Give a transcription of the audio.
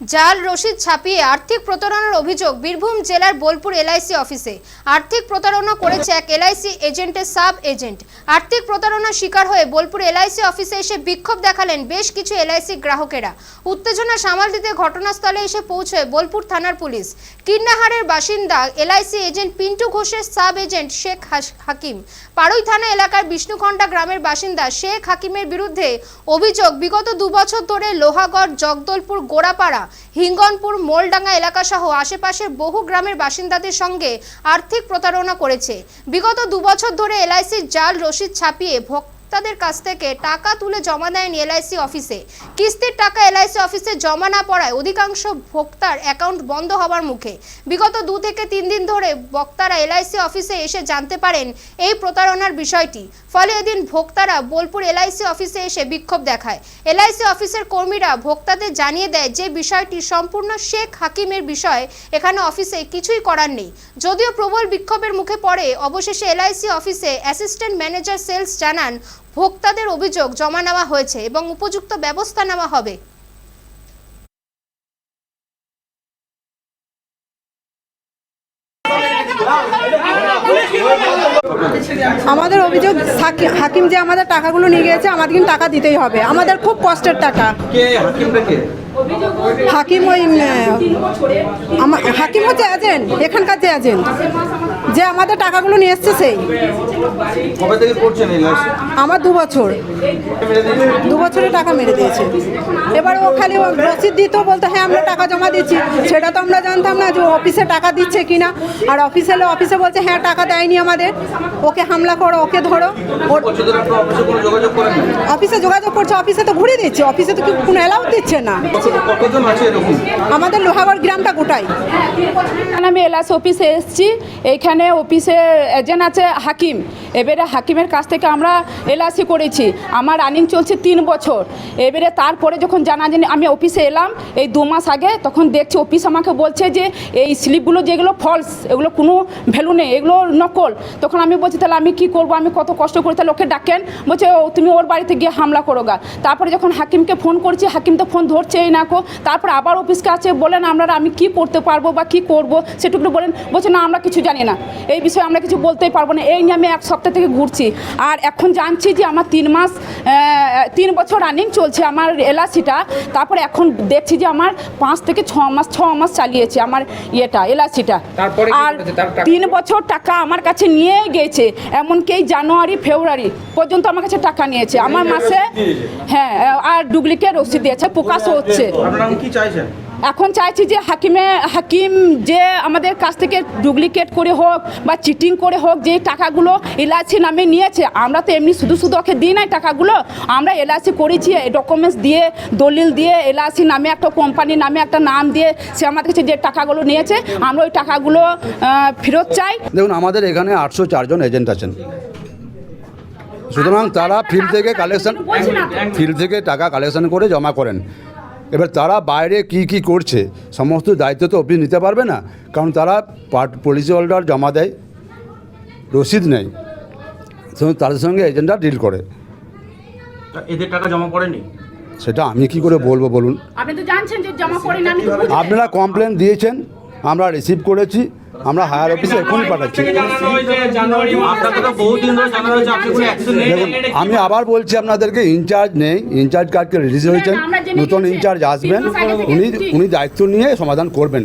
জাল রসিদ ছাপিয়ে আর্থিক প্রতারণার অভিযোগ বীরভূম জেলার বোলপুর এলআইসি অফিসে। আর্থিক প্রতারণা করেছে এক এলআইসি এজেন্টের সাব এজেন্ট। আর্থিক প্রতারণার শিকার হয়ে বোলপুর এলআইসি অফিসে এসে বিক্ষোভ দেখালেন বেশ কিছু এলআইসি গ্রাহকেরা। উত্তেজনা সামাল দিতে ঘটনাস্থলে এসে পৌঁছয় বোলপুর থানার পুলিশ। কিন্নাহারের বাসিন্দা এলআইসি এজেন্ট পিন্টু ঘোষের সাব এজেন্ট শেখ হাকিম। পাড়ুই থানা এলাকার বিষ্ণুখণ্ডা গ্রামের বাসিন্দা শেখ হাকিমের বিরুদ্ধে অভিযোগ বিগত দুবছর ধরে লোহাগড়, জগদলপুর, গোড়াপাড়া হিঙ্গনপুর, মোলডাঙ্গা এলাকা সহ আশেপাশের বহু গ্রামের বাসিন্দাদের সঙ্গে আর্থিক প্রতারণা করেছে। বিগত দুবছর ধরে এলআইসির জাল রসিদ ছাপিয়ে ভোক্তাদের কাছ থেকে টাকা তুলে জমা দেয়নি এলআইসি অফিসে। কিস্তির টাকা এলআইসি অফিসে জমা না পড়ায় অধিকাংশ ভোক্তার অ্যাকাউন্ট বন্ধ হবার মুখে। বিগত দু থেকে তিন দিন ধরে বক্তারা এলআইসি অফিসে এসে জানতে পারেন এই প্রতারণার বিষয়টি। ফলে এদিন ভোক্তারা বোলপুর এলআইসি অফিসে এসে বিক্ষোভ দেখায়। এলআইসি অফিসের কর্মীরা ভোক্তাদের জানিয়ে দেয় যে বিষয়টি সম্পূর্ণ শেখ হাকিমের বিষয়, এখানে অফিসে কিছুই করার নেই। যদিও প্রবল বিক্ষোভের মুখে পড়ে, অবশেষে এলআইসি অফিসে অ্যাসিস্ট্যান্ট ম্যানেজার সেলস জানান ভোক্তাদের অভিযোগ জমা নেওয়া হয়েছে এবং উপযুক্ত ব্যবস্থা নেওয়া হবে। আমাদের অভিযোগ হাকি- হাকিম যে আমাদের টাকাগুলো নিয়ে গিয়েছে আমাদের কিন্তু টাকা দিতেই হবে। আমাদের খুব কষ্টের টাকা। কে? হাকিমটা কে? হাকিম ওই হাকিম হচ্ছে এজেন্ট এখানকার যে এজেন্ট যে আমাদের টাকাগুলো নিয়ে এসছে সেই। কবে থেকে করছেন এই আমার দু বছর। দু বছরে টাকা মেরে দিয়েছে। এবার ও খালি ও রসিদ দিত বলতো হ্যাঁ আমরা টাকা জমা দিচ্ছি। সেটা তো আমরা জানতাম না যে ও অফিসে টাকা দিচ্ছে কিনা। আর অফিসে এলে অফিসে বলছে হ্যাঁ টাকা দেয়নি আমাদের। ওকে হামলা করো ওকে ধরো। অফিসে যোগাযোগ করছে অফিসে তো ঘুরে দিচ্ছে অফিসে তো কেউ কোনো অ্যালাউ দিচ্ছে না। কত- কতজন আছে এরকম? আমাদের লোহাগড় গ্রামটা গোটাই। আমি এলাস অফিসে এসেছি। এইখানে অফিসে এজেন্ট আছে হাকিম। এবারে হাকিমের কাছ থেকে আমরা এলআইসি করেছি। আমার রানিং চলছে তিন বছর। এবারে তারপরে যখন জানা জানি আমি অফিসে এলাম এই দু মাস আগে তখন দেখছি অফিস আমাকে বলছে যে এই স্লিপগুলো যেগুলো ফলস এগুলো কোনো ভ্যালু নেই এগুলো নকল। তখন আমি বলছি তাহলে আমি কি করব? আমি কত কষ্ট করে তাহলে ওকে ডাকেন? বলছে "ও, তুমি ওর বাড়িতে গিয়ে হামলা করো গা তারপরে যখন হাকিমকে ফোন করছি হাকিম তো ফোন ধরছেই না কো। তারপর আবার অফিসকে আছে বলেন আমরা আমি কি করতে পারব বা কি করব? সেটুকু বলেন। বলছে না আমরা কিছু জানি না। এই বিষয়ে আমরা কিছু বলতেই পারব না। এই নিয়ে আমি এক সপ্তাহ থেকে ঘুরছি। আর এখন জানছি যে আমার তিন মাস তিন বছর রানিং চলছে আমার এলআইসিটা তারপরে এখন দেখছি যে আমার পাঁচ থেকে ছ মাস ছ মাস চালিয়েছে আমার ইয়েটা এলআইসিটা আর তিন বছর টাকা আমার কাছে নিয়ে গেছে এমনকি জানুয়ারি ফেব্রুয়ারি পর্যন্ত আমার কাছে টাকা নিয়েছে। আমার মাসে হ্যাঁ আর ডুপ্লিকেট রসিদ দিয়েছে প্রকাশ হচ্ছে। আপনারা কি চাইছেন? এখন চাইছি যে হাকিমে হাকিম যে আমাদের কাছ থেকে ডুপ্লিকেট করে হোক বা চিটিং করে হোক যে টাকাগুলো এলআইসি নামে নিয়েছে আমরা তো এমনি শুধু শুধু ওকে দিই নাই টাকাগুলো আমরা এলআইসি করেছি ডকুমেন্টস দিয়ে দলিল দিয়ে এলআইসি নামে একটা কোম্পানির নামে একটা নাম দিয়ে সে আমাদের কাছে যে টাকাগুলো নিয়েছে আমরা ওই টাকাগুলো ফেরত চাই। দেখুন আমাদের এখানে আটশো চারজন এজেন্ট আছেন। সুতরাং তারা ফিল্ড থেকে কালেকশন ফিল্ড থেকে টাকা কালেকশন করে জমা করেন। এবার তারা বাইরে কি কি করছে সমস্ত দায়িত্ব তো অফিস নিতে পারবে না কারণ তারা পার্ট পলিসি অর্ডার জমা দেয় রসিদ নেয় তাদের সঙ্গে এজেন্টরা ডিল করে। এদের টাকা জমা পড়েনি? সেটা আমি কি করে বলব বলুন? আপনি তো জানছেন যে জমা করেন আপনারা কমপ্লেন দিয়েছেন আমরা রিসিভ করেছি আমরা হায়ার অফিসে এখনই পাঠাচ্ছি। দেখুন আমি আবার বলছি আপনাদেরকে ইনচার্জ নেই ইনচার্জ কার্ডকে রিলিজ হয়েছেন নতুন ইনচার্জ আসবেন উনি উনি দায়িত্ব নিয়ে সমাধান করবেন।